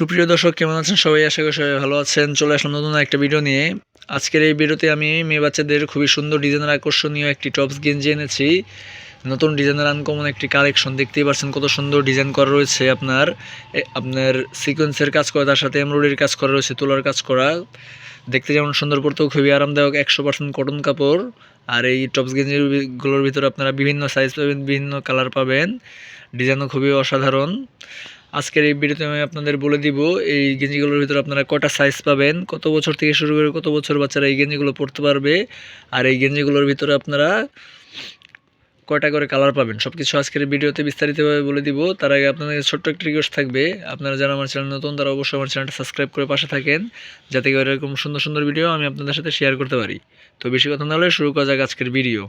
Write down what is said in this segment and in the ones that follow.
সুপ্রিয় দর্শক, কেমন আছেন? সবাই আশা করি সবাই ভালো আছেন। চলে আসলাম নতুন একটা ভিডিও নিয়ে। আজকের এই ভিডিওতে আমি মেয়ে বাচ্চাদের খুবই সুন্দর ডিজাইনের আকর্ষণীয় একটি টপস গেঞ্জি এনেছি। নতুন ডিজাইনের আনকমন একটি কালেকশন দেখতেই পাচ্ছেন কত সুন্দর ডিজাইন করা রয়েছে আপনার। আপনার সিকোয়েন্সের কাজ করা, তার সাথে এমব্রয়ডারির কাজ করা রয়েছে, তুলার কাজ করা। দেখতে যেমন সুন্দর পড়তেও খুবই আরামদায়ক, একশো পার্সেন্ট কটন কাপড়। আর এই টপস গেঞ্জিগুলোর ভিতরে আপনারা বিভিন্ন সাইজ পাবেন, বিভিন্ন কালার পাবেন। ডিজাইনও খুবই অসাধারণ। আজকের এই ভিডিওতে আমি আপনাদের বলে দিব, এই গেঞ্জিগুলোর ভিতরে আপনারা কটা সাইজ পাবেন, কত বছর থেকে শুরু করে কত বছর বাচ্চারা এই গেঞ্জিগুলো পরতে পারবে, আর এই গেঞ্জিগুলোর ভিতরে আপনারা কয়টা করে কালার পাবেন সব কিছু আজকের ভিডিওতে বিস্তারিতভাবে বলে দিব। তার আগে আপনাদের ছোট্ট একটা রিকোয়েস্ট থাকবে, আপনারা যারা আমার চ্যানেল নতুন, তারা অবশ্যই আমার চ্যানেলটা সাবস্ক্রাইব করে পাশে থাকেন, যাতে করে এরকম সুন্দর সুন্দর ভিডিও আমি আপনাদের সাথে শেয়ার করতে পারি। তো বেশি কথা না হলে শুরু করা যাক আজকের ভিডিও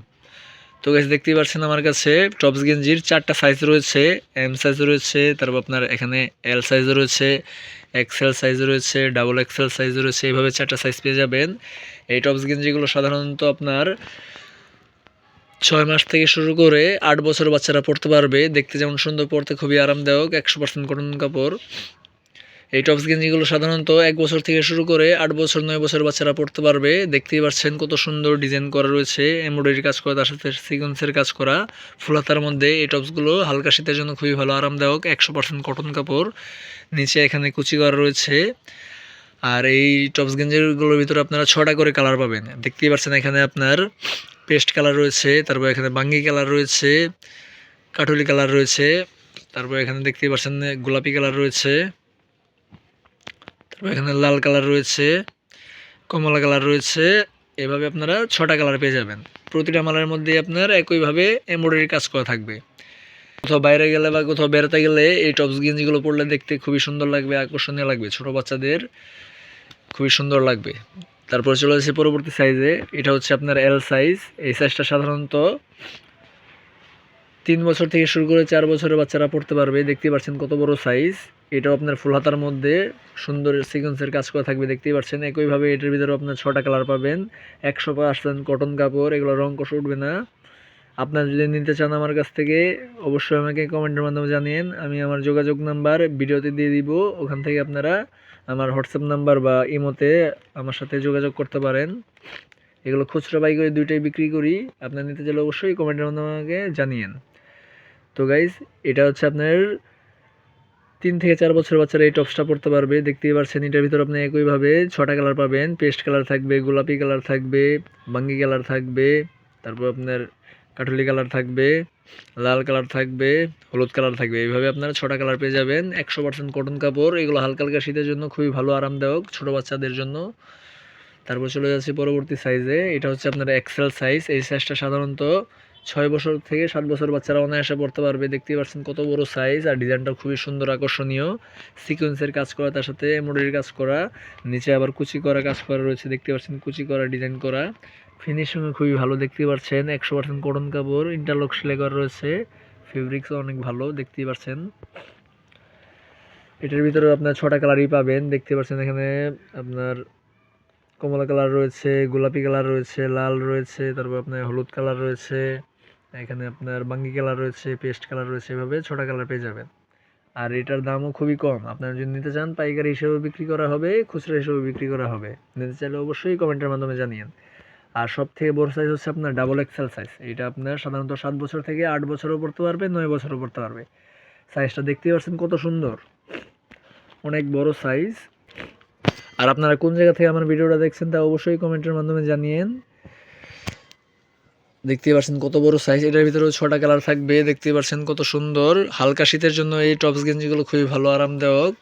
তো গাছ দেখতেই পাচ্ছেন আমার কাছে টপস গেঞ্জির চারটা সাইজ রয়েছে এম সাইজ রয়েছে, তারপর আপনার এখানে এল সাইজ রয়েছে এক্সেল সাইজ রয়েছে ডাবল এক্সেল সাইজ রয়েছে, এইভাবে চারটা সাইজ পেয়ে যাবেন। এই টপস গেঞ্জিগুলো সাধারণত আপনার ছয় মাস থেকে শুরু করে আট বছর বাচ্চারা পড়তে পারবে। দেখতে যেমন সুন্দর, পড়তে খুবই আরামদায়ক, একশো পার্সেন্ট কটন কাপড়। এই টপস গেঞ্জিগুলো সাধারণত এক বছর থেকে শুরু করে আট বছর, নয় বছর বাচ্চারা পড়তে পারবে। দেখতেই পাচ্ছেন কত সুন্দর ডিজাইন করা রয়েছে এমব্রয়ডারি কাজ করা, তার সাথে সিকোয়েন্সের কাজ করা। ফুলাতার মধ্যে এই টপসগুলো হালকা শীতের জন্য খুবই ভালো, আরামদায়ক, একশো পার্সেন্ট কটন কাপড়। নিচে এখানে কুচি করা রয়েছে। আর এই টপস গেঞ্জিগুলোর ভিতরে আপনারা ছটা করে কালার পাবেন। দেখতেই পাচ্ছেন এখানে আপনার পেস্ট কালার রয়েছে, তারপর এখানে বাঙ্গি কালার রয়েছে কাঠুলি কালার রয়েছে, তারপর এখানে দেখতেই পাচ্ছেন গোলাপি কালার রয়েছে। এখানে লাল কালার রয়েছে, কমলা কালার রয়েছে, এভাবে আপনারা ছটা কালার পেয়ে যাবেন। প্রতিটা মালার মধ্যে আপনার একইভাবে এমব্রয়ডারি কাজ করা থাকবে। কোথাও বাইরে গেলে বা কোথাও বেড়াতে গেলে এই টপস, গেঞ্জিগুলো পরলে দেখতে খুবই সুন্দর লাগবে, আকর্ষণীয় লাগবে। ছোট বাচ্চাদের খুবই সুন্দর লাগবে। তারপরে চলে যাচ্ছে পরবর্তী সাইজে এটা হচ্ছে আপনার এল সাইজ এই সাইজটা সাধারণত তিন বছর থেকে শুরু করে চার বছরের বাচ্চারা পড়তে পারবে। দেখতে পাচ্ছেন কত বড় সাইজ এটাও আপনার ফুল হাতার মধ্যে সুন্দর সিকোয়েন্সের কাজ করা থাকবে, দেখতেই পাচ্ছেন। একইভাবে এটার ভিতরে আপনার ছটা কালার পাবেন। একশো পার্সেন্ট কটন কাপড়, এগুলো রং কষ উঠবে না। আপনার যদি নিতে চান আমার কাছ থেকে, অবশ্যই আমাকে কমেন্টের মাধ্যমে জানিয়েন। আমি আমার যোগাযোগ নাম্বার ভিডিওতে দিয়ে দিব। ওখান থেকে আপনারা আমার হোয়াটসঅ্যাপ নাম্বার বা ইমোতে আমার সাথে যোগাযোগ করতে পারেন। এগুলো খুচরো বাই করে দুইটাই বিক্রি করি। আপনার নিতে চাইলে অবশ্যই কমেন্টের মাধ্যমে আমাকে জানিয়েন। তো গাইজ এটা হচ্ছে আপনার তিন থেকে চার বছর বাচ্চারা এই টপসটা পড়তে পারবে। দেখতেই পারছেন, এটার ভিতর আপনি একইভাবে ছটা কালার পাবেন। পেস্ট কালার থাকবে, গোলাপি কালার থাকবে, বাঙ্গি কালার থাকবে, তারপর আপনার কাঠুলি কালার থাকবে, লাল কালার থাকবে, হলুদ কালার থাকবে। এইভাবে আপনারা ছটা কালার পেয়ে যাবেন। একশো পার্সেন্ট কটন কাপড়, এগুলো হালকা হালকা শীতের জন্য খুবই ভালো, আরামদায়ক, ছোটো বাচ্চাদের জন্য। তারপর চলে যাচ্ছি পরবর্তী সাইজে এটা হচ্ছে আপনার এক্সেল সাইজ এই সাইজটা সাধারণত ছয় বছর থেকে সাত বছর বাচ্চারা অনায়াসে পড়তে পারবে। দেখতেই পাচ্ছেন কত বড় সাইজ আর ডিজাইনটা খুবই সুন্দর, আকর্ষণীয়। সিকোয়েন্সের কাজ করা, তার সাথে এমব্রয়ডারি কাজ করা, নিচে আবার কুচি করা কাজ করা রয়েছে। দেখতে পাচ্ছেন কুচি করা ডিজাইন করা। ফিনিশিংও খুবই ভালো দেখতে পাচ্ছেন। একশো পার্সেন্ট কটন কাপড় ইন্টারলক সেলাই করা রয়েছে। ফেব্রিক্সও অনেক ভালো, দেখতেই পাচ্ছেন। এটার ভিতরে আপনার ছটা কালারই পাবেন। দেখতে পাচ্ছেন এখানে আপনার কমলা কালার রয়েছে, গোলাপি কালার রয়েছে, লাল রয়েছে, তারপর আপনার হলুদ কালার রয়েছে। এখানে আপনার বাঙ্গি কালার রয়েছে, পেস্ট কালার রয়েছে, এভাবে ছটা কালার পেয়ে যাবেন। আর এটার দামও খুবই কম। আপনারা যদি নিতে চান, পাইকারি হিসেবে বিক্রি করা হবে, খুচরা হিসেবে বিক্রি করা হবে। নিতে চাইলে অবশ্যই কমেন্টের মাধ্যমে জানিয়েন। আর সব থেকে বড় সাইজ হচ্ছে আপনার ডাবল এক্সেল সাইজ এটা আপনার সাধারণত সাত বছর থেকে আট বছরও পড়তে পারবে, নয় বছরও পড়তে পারবে। সাইজটা দেখতেই পাচ্ছেন কত সুন্দর। অনেক বড় সাইজ আর আপনারা কোন জায়গা থেকে আমার ভিডিওটা দেখছেন তা অবশ্যই কমেন্টের মাধ্যমে জানিয়েন। দেখতেই পাচ্ছেন কত বড় সাইজ এটার ভিতরেও ছটা কালার থাকবে দেখতে পাচ্ছেন কত সুন্দর। হালকা শীতের জন্য এই টপস গেঞ্জিগুলো খুবই ভালো, আরামদায়ক।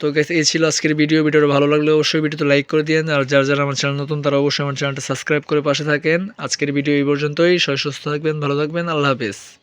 তো এই ছিল আজকের ভিডিও ভিডিওটা ভালো লাগলে অবশ্যই ভিডিওতে লাইক করে দিন আর যারা যারা আমার চ্যানেল নতুন, তারা অবশ্যই আমার চ্যানেলটা সাবস্ক্রাইব করে পাশে থাকেন। আজকের ভিডিও এই পর্যন্তই। সবাই সুস্থ থাকবেন, ভালো থাকবেন। আল্লাহ হাফেজ।